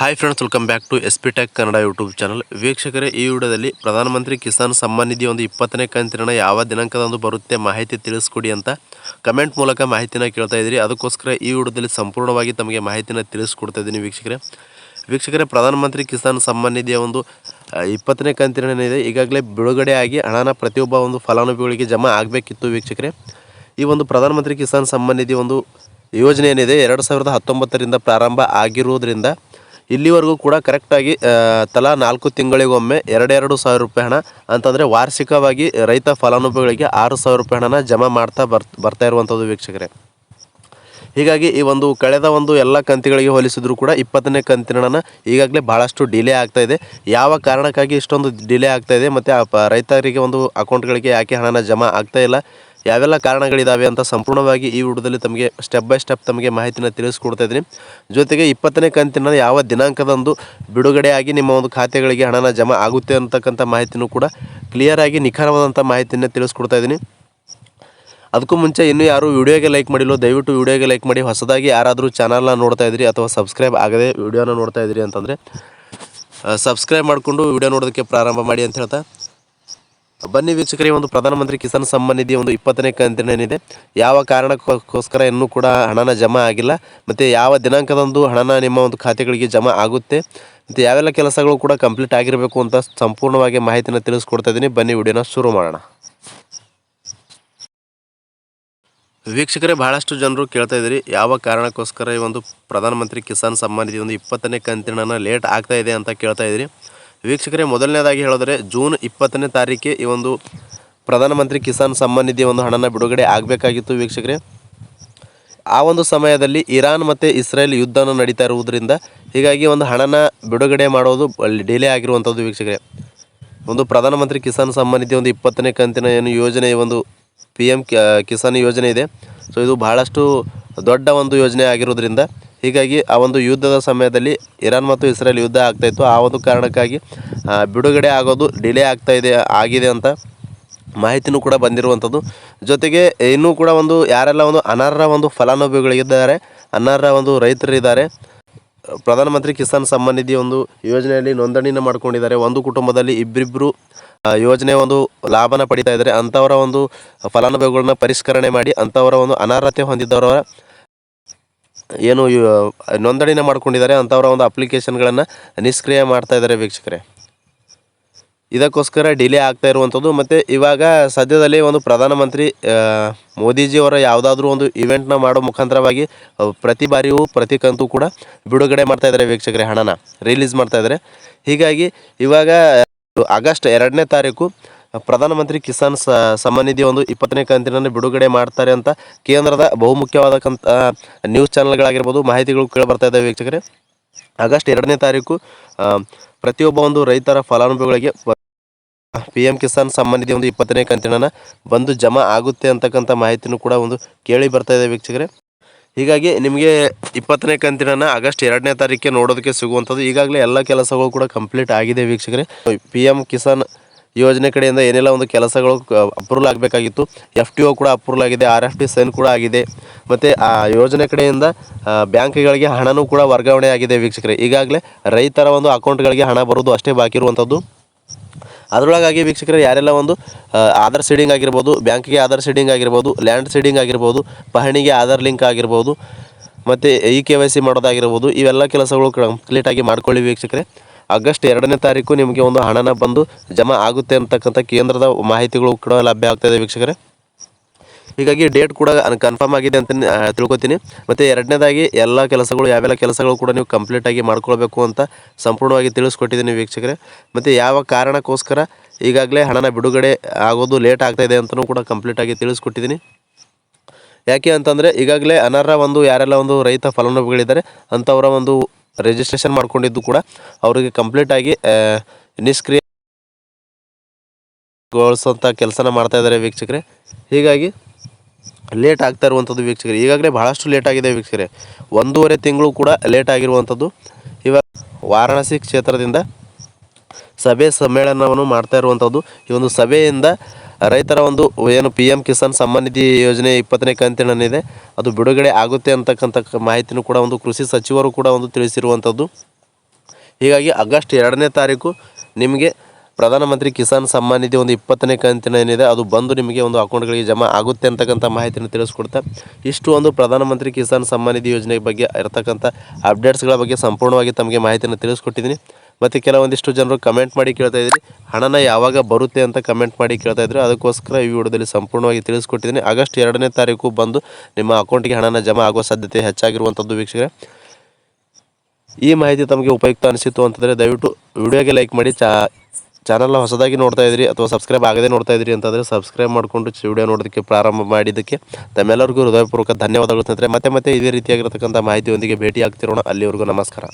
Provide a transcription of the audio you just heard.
Hi friends welcome back to S P tech Kannada YouTube channel ವೀಕ್ಷಕರೇ, ಈ ವಿಡಿಯೋದಲ್ಲಿ ಪ್ರಧಾನಮಂತ್ರಿ ಕಿಸಾನ್ ಸಮ್ಮಾನ್ ನಿಧಿ ಒಂದು ಇಪ್ಪತ್ತನೇ ಕಂತಿನ ಯಾವ ದಿನಾಂಕದಂದು ಬರುತ್ತೆ ಮಾಹಿತಿ ತಿಳಿಸ್ಕೊಡಿ ಅಂತ ಕಮೆಂಟ್ ಮೂಲಕ ಮಾಹಿತಿನ ಕೇಳ್ತಾ ಇದ್ದೀರಿ. ಅದಕ್ಕೋಸ್ಕರ ಈ ವಿಡಿಯೋದಲ್ಲಿ ಸಂಪೂರ್ಣವಾಗಿ ತಮಗೆ ಮಾಹಿತಿನ ತಿಳಿಸ್ಕೊಡ್ತಾ ಇದ್ದೀನಿ ವೀಕ್ಷಕರೇ. ವೀಕ್ಷಕರೇ, ಪ್ರಧಾನಮಂತ್ರಿ ಕಿಸಾನ್ ಸಮ್ಮಾನ್ ನಿಧಿಯ ಒಂದು ಇಪ್ಪತ್ತನೇ ಕಂತಿನ ಏನಿದೆ ಈಗಾಗಲೇ ಬಿಡುಗಡೆ ಆಗಿ ಹಣನ ಪ್ರತಿಯೊಬ್ಬ ಒಂದು ಫಲಾನುಭವಿಗಳಿಗೆ ಜಮಾ ಆಗಬೇಕಿತ್ತು ವೀಕ್ಷಕರೇ. ಈ ಒಂದು ಪ್ರಧಾನಮಂತ್ರಿ ಕಿಸಾನ್ ಸಮ್ಮಾನ್ ನಿಧಿ ಒಂದು ಯೋಜನೆ ಏನಿದೆ ಎರಡು ಸಾವಿರದ ಹತ್ತೊಂಬತ್ತರಿಂದ ಪ್ರಾರಂಭ ಆಗಿರುವುದರಿಂದ ಇಲ್ಲಿವರೆಗೂ ಕೂಡ ಕರೆಕ್ಟಾಗಿ ತಲಾ ನಾಲ್ಕು ತಿಂಗಳಿಗೊಮ್ಮೆ ಎರಡೆರಡು ಸಾವಿರ ರೂಪಾಯಿ ಹಣ, ಅಂತಂದರೆ ವಾರ್ಷಿಕವಾಗಿ ರೈತ ಫಲಾನುಭವಿಗಳಿಗೆ ಆರು ಸಾವಿರ ರೂಪಾಯಿ ಹಣನ ಜಮಾ ಮಾಡ್ತಾ ಬರ್, ಬರ್ತಾ ಇರುವಂಥದ್ದು ವೀಕ್ಷಕರೇ. ಹೀಗಾಗಿ ಈ ಒಂದು ಕಳೆದ ಒಂದು ಎಲ್ಲ ಕಂತಿಗಳಿಗೆ ಹೋಲಿಸಿದ್ರು ಕೂಡ ಇಪ್ಪತ್ತನೇ ಕಂತಿನ ಈಗಾಗಲೇ ಭಾಳಷ್ಟು ಡಿಲೇ ಆಗ್ತಾ ಇದೆ. ಯಾವ ಕಾರಣಕ್ಕಾಗಿ ಇಷ್ಟೊಂದು ಡಿಲೇ ಆಗ್ತಾ ಇದೆ ಮತ್ತು ರೈತರಿಗೆ ಒಂದು ಅಕೌಂಟ್ಗಳಿಗೆ ಯಾಕೆ ಹಣನ ಜಮಾ ಆಗ್ತಾ ಇಲ್ಲ? ಯಾವೆಲ್ಲ ಕಾರಣಗಳಿದಾವೆ ಅಂತ ಸಂಪೂರ್ಣವಾಗಿ ಈ ವಿಡಿಯೋದಲ್ಲಿ ತಮಗೆ ಸ್ಟೆಪ್ ಬೈ ಸ್ಟೆಪ್ ತಮಗೆ ಮಾಹಿತಿನ ತಿಳಿಸ್ಕೊಡ್ತಾ ಇದ್ದೀನಿ. ಜೊತೆಗೆ ಇಪ್ಪತ್ತನೇ ಕಂತಿನ ಯಾವ ದಿನಾಂಕದಂದು ಬಿಡುಗಡೆಯಾಗಿ ನಿಮ್ಮ ಒಂದು ಖಾತೆಗಳಿಗೆ ಹಣನ ಜಮಾ ಆಗುತ್ತೆ ಅಂತಕ್ಕಂಥ ಮಾಹಿತಿನೂ ಕೂಡ ಕ್ಲಿಯರಾಗಿ ನಿಖರವಾದಂಥ ಮಾಹಿತಿನ ತಿಳಿಸ್ಕೊಡ್ತಾ ಇದ್ದೀನಿ. ಅದಕ್ಕೂ ಮುಂಚೆ ಇನ್ನೂ ಯಾರು ವಿಡಿಯೋಗೆ ಲೈಕ್ ಮಾಡಿಲ್ಲ ದಯವಿಟ್ಟು ವಿಡಿಯೋಗೆ ಲೈಕ್ ಮಾಡಿ, ಹೊಸದಾಗಿ ಯಾರಾದರೂ ಚಾನಲ್ನ ನೋಡ್ತಾ ಇದ್ರಿ ಅಥವಾ ಸಬ್ಸ್ಕ್ರೈಬ್ ಆಗದೆ ವಿಡಿಯೋನ ನೋಡ್ತಾ ಇದ್ರಿ ಅಂತಂದರೆ ಸಬ್ಸ್ಕ್ರೈಬ್ ಮಾಡಿಕೊಂಡು ವಿಡಿಯೋ ನೋಡೋದಕ್ಕೆ ಪ್ರಾರಂಭ ಮಾಡಿ ಅಂತ ಹೇಳ್ತಾ ಬನ್ನಿ ವೀಕ್ಷಕರಿಗೆ ಒಂದು ಪ್ರಧಾನಮಂತ್ರಿ ಕಿಸಾನ್ ಸಮ್ಮಾನ್ ನಿಧಿ ಒಂದು ಇಪ್ಪತ್ತನೇ ಕಂತಿನ ಏನಿದೆ ಯಾವ ಕಾರಣಕ್ಕೋಸ್ಕರ ಇನ್ನೂ ಕೂಡ ಹಣನ ಜಮಾ ಆಗಿಲ್ಲ. ಮತ್ತು ಯಾವ ದಿನಾಂಕದಂದು ಹಣನ ನಿಮ್ಮ ಒಂದು ಖಾತೆಗಳಿಗೆ ಜಮಾ ಆಗುತ್ತೆ? ಮತ್ತು ಯಾವೆಲ್ಲ ಕೆಲಸಗಳು ಕೂಡ ಕಂಪ್ಲೀಟ್ ಆಗಿರಬೇಕು ಅಂತ ಸಂಪೂರ್ಣವಾಗಿ ಮಾಹಿತಿನ ತಿಳಿಸ್ಕೊಡ್ತಾ ಇದ್ದೀನಿ. ಬನ್ನಿ ವಿಡಿಯೋನ ಶುರು ಮಾಡೋಣ. ವೀಕ್ಷಕರೇ, ಬಹಳಷ್ಟು ಜನರು ಕೇಳ್ತಾ ಇದ್ದೀರಿ, ಯಾವ ಕಾರಣಕ್ಕೋಸ್ಕರ ಈ ಒಂದು ಪ್ರಧಾನಮಂತ್ರಿ ಕಿಸಾನ್ ಸಮ್ಮಾನ್ ನಿಧಿ ಒಂದು ಇಪ್ಪತ್ತನೇ ಕಂತಿನ ಲೇಟ್ ಆಗ್ತಾ ಅಂತ ಕೇಳ್ತಾ ಇದ್ದೀರಿ. ವೀಕ್ಷಕರೇ, ಮೊದಲನೇದಾಗಿ ಹೇಳಿದ್ರೆ ಜೂನ್ ಇಪ್ಪತ್ತನೇ ತಾರೀಕಿಗೆ ಈ ಒಂದು ಪ್ರಧಾನಮಂತ್ರಿ ಕಿಸಾನ್ ಸಮ್ಮಾನ್ ನಿಧಿ ಒಂದು ಹಣನ ಬಿಡುಗಡೆ ಆಗಬೇಕಾಗಿತ್ತು ವೀಕ್ಷಕರೇ. ಆ ಒಂದು ಸಮಯದಲ್ಲಿ ಇರಾನ್ ಮತ್ತು ಇಸ್ರೇಲ್ ಯುದ್ಧನ ನಡೀತಾ ಇರುವುದರಿಂದ ಹೀಗಾಗಿ ಒಂದು ಹಣನ ಬಿಡುಗಡೆ ಮಾಡೋದು ಡಿಲೇ ಆಗಿರುವಂಥದ್ದು ವೀಕ್ಷಕರೇ. ಒಂದು ಪ್ರಧಾನಮಂತ್ರಿ ಕಿಸಾನ್ ಸಮ್ಮಾನ್ ನಿಧಿ ಒಂದು ಇಪ್ಪತ್ತನೇ ಕಂತಿನ ಏನು ಯೋಜನೆ ಒಂದು ಪಿ ಎಂ ಕಿಸಾನ್ ಯೋಜನೆ ಇದೆ. ಸೊ, ಇದು ಬಹಳಷ್ಟು ದೊಡ್ಡ ಒಂದು ಯೋಜನೆ ಆಗಿರೋದ್ರಿಂದ ಹೀಗಾಗಿ ಆ ಒಂದು ಯುದ್ಧದ ಸಮಯದಲ್ಲಿ ಇರಾನ್ ಮತ್ತು ಇಸ್ರೇಲ್ ಯುದ್ಧ ಆಗ್ತಾಯಿತ್ತು ಆ ಒಂದು ಕಾರಣಕ್ಕಾಗಿ ಬಿಡುಗಡೆ ಆಗೋದು ಡಿಲೇ ಆಗ್ತಾ ಇದೆ, ಆಗಿದೆ ಅಂತ ಮಾಹಿತಿನೂ ಕೂಡ ಬಂದಿರುವಂಥದ್ದು. ಜೊತೆಗೆ ಇನ್ನೂ ಕೂಡ ಒಂದು ಯಾರೆಲ್ಲ ಒಂದು ಅನರ್ಹ ಒಂದು ಫಲಾನುಭವಿಗಳಿದ್ದಾರೆ, ಅನರ್ಹ ಒಂದು ರೈತರಿದ್ದಾರೆ, ಪ್ರಧಾನಮಂತ್ರಿ ಕಿಸಾನ್ ಸಮ್ಮಾನ್ ನಿಧಿ ಒಂದು ಯೋಜನೆಯಲ್ಲಿ ನೋಂದಣಿನ ಮಾಡ್ಕೊಂಡಿದ್ದಾರೆ. ಒಂದು ಕುಟುಂಬದಲ್ಲಿ ಇಬ್ಬರಿಬ್ಬರು ಯೋಜನೆ ಒಂದು ಲಾಭನ ಪಡಿತಾ ಇದ್ದಾರೆ. ಅಂಥವರ ಒಂದು ಫಲಾನುಭವಿಗಳನ್ನ ಪರಿಷ್ಕರಣೆ ಮಾಡಿ, ಅಂಥವರ ಒಂದು ಅನರ್ಹತೆ ಹೊಂದಿದ್ದವರ ಏನು ನೋಂದಣಿನ ಮಾಡ್ಕೊಂಡಿದ್ದಾರೆ ಅಂಥವರ ಒಂದು ಅಪ್ಲಿಕೇಶನ್ಗಳನ್ನು ನಿಷ್ಕ್ರಿಯ ಮಾಡ್ತಾ ಇದ್ದಾರೆ ವೀಕ್ಷಕರೇ. ಇದಕ್ಕೋಸ್ಕರ ಡಿಲೇ ಆಗ್ತಾ ಇರುವಂಥದ್ದು ಮತ್ತು ಇವಾಗ ಸದ್ಯದಲ್ಲಿ ಒಂದು ಪ್ರಧಾನಮಂತ್ರಿ ಮೋದಿಜಿಯವರ ಯಾವುದಾದ್ರೂ ಒಂದು ಇವೆಂಟ್ನ ಮಾಡೋ ಮುಖಾಂತರವಾಗಿ ಪ್ರತಿ ಬಾರಿಯೂ ಪ್ರತಿ ಕಂತು ಕೂಡ ಬಿಡುಗಡೆ ಮಾಡ್ತಾ ಇದ್ದಾರೆ ವೀಕ್ಷಕರೇ ಹಣನ, ರಿಲೀಸ್ ಮಾಡ್ತಾ ಇದ್ದಾರೆ. ಹೀಗಾಗಿ ಇವಾಗ ಆಗಸ್ಟ್ ಎರಡನೇ ತಾರೀಕು ಪ್ರಧಾನಮಂತ್ರಿ ಕಿಸಾನ್ ಸಮ್ಮಾನ್ ನಿಧಿ ಒಂದು ಇಪ್ಪತ್ತನೇ ಕಂತಿನಲ್ಲಿ ಬಿಡುಗಡೆ ಮಾಡ್ತಾರೆ ಅಂತ ಕೇಂದ್ರದ ಬಹುಮುಖ್ಯವಾದಕ್ಕಂಥ ನ್ಯೂಸ್ ಚಾನೆಲ್ಗಳಾಗಿರ್ಬೋದು ಮಾಹಿತಿಗಳು ಕೇಳಿ ಬರ್ತಾ ಇದ್ದಾವೆ ವೀಕ್ಷಕರೇ. ಆಗಸ್ಟ್ ಎರಡನೇ ತಾರೀಕು ಪ್ರತಿಯೊಬ್ಬ ಒಂದು ರೈತರ ಫಲಾನುಭವಿಗಳಿಗೆ ಪಿ ಎಂ ಕಿಸಾನ್ ಸಮ್ಮಾನ್ ನಿಧಿ ಒಂದು ಇಪ್ಪತ್ತನೇ ಕಂತಿನ ಬಂದು ಜಮಾ ಆಗುತ್ತೆ ಅಂತಕ್ಕಂಥ ಮಾಹಿತಿನೂ ಕೂಡ ಒಂದು ಕೇಳಿ ಬರ್ತಾ ಇದೆ ವೀಕ್ಷಕರೇ. ಹೀಗಾಗಿ ನಿಮಗೆ ಇಪ್ಪತ್ತನೇ ಕಂತಿನ ಆಗಸ್ಟ್ ಎರಡನೇ ತಾರೀಕಿಗೆ ನೋಡೋದಕ್ಕೆ ಸಿಗುವಂಥದ್ದು ಈಗಾಗಲೇ ಎಲ್ಲ ಕೆಲಸಗಳು ಕೂಡ ಕಂಪ್ಲೀಟ್ ಆಗಿದೆ ವೀಕ್ಷಕರೇ. ಪಿ ಎಂ ಕಿಸಾನ್ ಯೋಜನೆ ಕಡೆಯಿಂದ ಏನೆಲ್ಲ ಒಂದು ಕೆಲಸಗಳು ಅಪ್ರೂವಲ್ ಆಗಬೇಕಾಗಿತ್ತು. ಎಫ್ ಟಿ ಒ ಕೂಡ ಅಪ್ರೂವಲ್ ಆಗಿದೆ ಆರ್ ಎಫ್ ಟಿ ಸೈನ್ ಕೂಡ ಆಗಿದೆ. ಮತ್ತು ಆ ಯೋಜನೆ ಕಡೆಯಿಂದ ಬ್ಯಾಂಕ್ಗಳಿಗೆ ಹಣವೂ ಕೂಡ ವರ್ಗಾವಣೆ ಆಗಿದೆ ವೀಕ್ಷಕರೇ. ಈಗಾಗಲೇ ರೈತರ ಒಂದು ಅಕೌಂಟ್ಗಳಿಗೆ ಹಣ ಬರೋದು ಅಷ್ಟೇ ಬಾಕಿ ಇರುವಂಥದ್ದು. ಅದರೊಳಗಾಗಿ ವೀಕ್ಷಕರೇ, ಯಾರೆಲ್ಲ ಒಂದು ಆಧಾರ್ ಸೀಡಿಂಗ್ ಆಗಿರ್ಬೋದು, ಬ್ಯಾಂಕಿಗೆ ಆಧಾರ್ ಸೀಡಿಂಗ್ ಆಗಿರ್ಬೋದು, ಲ್ಯಾಂಡ್ ಸೀಡಿಂಗ್ ಆಗಿರ್ಬೋದು, ಪಹಣಿಗೆ ಆಧಾರ್ ಲಿಂಕ್ ಆಗಿರ್ಬೋದು, ಮತ್ತು ಇ ಕೆ ವೈ ಸಿ ಮಾಡೋದಾಗಿರ್ಬೋದು, ಇವೆಲ್ಲ ಕೆಲಸಗಳು ಕಂಪ್ಲೀಟಾಗಿ ಮಾಡ್ಕೊಳ್ಳಿ ವೀಕ್ಷಕರೇ. ಆಗಸ್ಟ್ ಎರಡನೇ ತಾರೀಕು ನಿಮಗೆ ಒಂದು ಹಣನ ಬಂದು ಜಮಾ ಆಗುತ್ತೆ ಅಂತಕ್ಕಂಥ ಕೇಂದ್ರದ ಮಾಹಿತಿಗಳು ಕೂಡ ಲಭ್ಯ ಆಗ್ತಾಯಿದೆ ವೀಕ್ಷಕರೇ. ಹೀಗಾಗಿ ಡೇಟ್ ಕೂಡ ಕನ್ಫರ್ಮ್ ಆಗಿದೆ ಅಂತ ತಿಳ್ಕೊತೀನಿ. ಮತ್ತು ಎರಡನೇದಾಗಿ ಎಲ್ಲ ಕೆಲಸಗಳು, ಯಾವೆಲ್ಲ ಕೆಲಸಗಳು ಕೂಡ ನೀವು ಕಂಪ್ಲೀಟಾಗಿ ಮಾಡ್ಕೊಳ್ಬೇಕು ಅಂತ ಸಂಪೂರ್ಣವಾಗಿ ತಿಳಿಸ್ಕೊಟ್ಟಿದ್ದೀನಿ ವೀಕ್ಷಕರೇ. ಮತ್ತು ಯಾವ ಕಾರಣಕ್ಕೋಸ್ಕರ ಈಗಾಗಲೇ ಹಣನ ಬಿಡುಗಡೆ ಆಗೋದು ಲೇಟ್ ಆಗ್ತಾಯಿದೆ ಅಂತಲೂ ಕೂಡ ಕಂಪ್ಲೀಟಾಗಿ ತಿಳಿಸ್ಕೊಟ್ಟಿದ್ದೀನಿ. ಯಾಕೆ ಅಂತಂದರೆ ಈಗಾಗಲೇ ಅನರ್ಹ ಒಂದು ಯಾರೆಲ್ಲ ಒಂದು ರೈತ ಫಲಾನುಭವಿಗಳಿದ್ದಾರೆ, ಅಂಥವರ ಒಂದು ರಿಜಿಸ್ಟ್ರೇಷನ್ ಮಾಡ್ಕೊಂಡಿದ್ದು ಕೂಡ ಅವರಿಗೆ ಕಂಪ್ಲೀಟಾಗಿ ನಿಷ್ಕ್ರಿಯ ಗೊಳಿಸೋಂಥ ಕೆಲಸನ ಮಾಡ್ತಾ ಇದ್ದಾರೆ ವೀಕ್ಷಕರೇ. ಹೀಗಾಗಿ ಲೇಟ್ ಆಗ್ತಾ ಇರುವಂಥದ್ದು ವೀಕ್ಷಕರೇ. ಈಗಾಗಲೇ ಭಾಳಷ್ಟು ಲೇಟ್ ಆಗಿದೆ ವೀಕ್ಷಕರೇ. ಒಂದೂವರೆ ತಿಂಗಳು ಕೂಡ ಲೇಟ್ ಆಗಿರುವಂಥದ್ದು. ಇವಾಗ ವಾರಾಣಸಿ ಕ್ಷೇತ್ರದಿಂದ ಸಭೆ ಸಮ್ಮೇಳನವನ್ನು ಮಾಡ್ತಾ ಇರುವಂಥದ್ದು. ಈ ಒಂದು ಸಭೆಯಿಂದ ರೈತರ ಒಂದು ಏನು ಪಿ ಎಂ ಕಿಸಾನ್ ಸಮ್ಮಾನ್ ನಿಧಿ ಯೋಜನೆ ಇಪ್ಪತ್ತನೇ ಕಂತಿನಲ್ಲಿದೆ. ಅದು ಬಿಡುಗಡೆ ಆಗುತ್ತೆ ಅಂತಕ್ಕಂಥ ಮಾಹಿತಿನೂ ಕೂಡ ಒಂದು ಕೃಷಿ ಸಚಿವರು ಕೂಡ ಒಂದು ತಿಳಿಸಿರುವಂಥದ್ದು. ಹೀಗಾಗಿ ಆಗಸ್ಟ್ ಎರಡನೇ ತಾರೀಕು ನಿಮಗೆ ಪ್ರಧಾನಮಂತ್ರಿ ಕಿಸಾನ್ ಸಮ್ಮಾನ್ ನಿಧಿ ಒಂದು ಇಪ್ಪತ್ತನೇ ಕಂತಿನ ಏನಿದೆ, ಅದು ಬಂದು ನಿಮಗೆ ಒಂದು ಅಕೌಂಟ್ಗಳಿಗೆ ಜಮಾ ಆಗುತ್ತೆ ಅಂತಕ್ಕಂಥ ಮಾಹಿತಿಯನ್ನು ತಿಳಿಸ್ಕೊಡ್ತಾ ಇಷ್ಟು ಒಂದು ಪ್ರಧಾನಮಂತ್ರಿ ಕಿಸಾನ್ ಸಮ್ಮಾನ್ ನಿಧಿ ಯೋಜನೆ ಬಗ್ಗೆ ಇರತಕ್ಕಂಥ ಅಪ್ಡೇಟ್ಸ್ಗಳ ಬಗ್ಗೆ ಸಂಪೂರ್ಣವಾಗಿ ತಮಗೆ ಮಾಹಿತಿಯನ್ನು ತಿಳಿಸ್ಕೊಟ್ಟಿದ್ದೀನಿ. ಮತ್ತು ಕೆಲವೊಂದಿಷ್ಟು ಜನರು ಕಮೆಂಟ್ ಮಾಡಿ ಕೇಳ್ತಾ ಇದ್ದೀನಿ ಹಣನ ಯಾವಾಗ ಬರುತ್ತೆ ಅಂತ ಕಮೆಂಟ್ ಮಾಡಿ ಕೇಳ್ತಾ ಇದ್ರು ಅದಕ್ಕೋಸ್ಕರ ಈ ವಿಡಿಯೋದಲ್ಲಿ ಸಂಪೂರ್ಣವಾಗಿ ತಿಳಿಸ್ಕೊಟ್ಟಿದ್ದೀನಿ. ಆಗಸ್ಟ್ ಎರಡನೇ ತಾರೀಕು ಬಂದು ನಿಮ್ಮ ಅಕೌಂಟಿಗೆ ಹಣನ ಜಮಾ ಆಗುವ ಸಾಧ್ಯತೆ ಹೆಚ್ಚಾಗಿರುವಂಥದ್ದು ವೀಕ್ಷಕರೇ. ಈ ಮಾಹಿತಿ ತಮಗೆ ಉಪಯುಕ್ತ ಅನಿಸಿತು ಅಂತಂದರೆ ದಯವಿಟ್ಟು ವಿಡಿಯೋಗೆ ಲೈಕ್ ಮಾಡಿ, ಚಾ ಚಾನಲ್ನ ಹೊಸದಾಗಿ ನೋಡ್ತಾ ಇದ್ರಿ ಅಥವಾ ಸಬ್ಸ್ಕ್ರೈಬ್ ಆಗದೆ ನೋಡ್ತಾ ಇದ್ರಿ ಅಂತಂದರೆ ಸಬ್ಸ್ಕ್ರೈಬ್ ಮಾಡಿಕೊಂಡು ವಿಡಿಯೋ ನೋಡೋದಕ್ಕೆ ಪ್ರಾರಂಭ ಮಾಡಿದ್ದಕ್ಕೆ ತಮ್ಮೆಲ್ಲರಿಗೂ ಹೃದಯಪೂರ್ವಕ ಧನ್ಯವಾದಗಳು ಸ್ನೇಹಿತರೆ. ಮತ್ತೆ ಮತ್ತೆ ಇದೇ ರೀತಿಯಾಗಿರತಕ್ಕಂಥ ಮಾಹಿತಿಯೊಂದಿಗೆ ಭೇಟಿ ಆಗ್ತಿರೋಣ ಅಲ್ಲಿವರೆಗೂ ನಮಸ್ಕಾರ.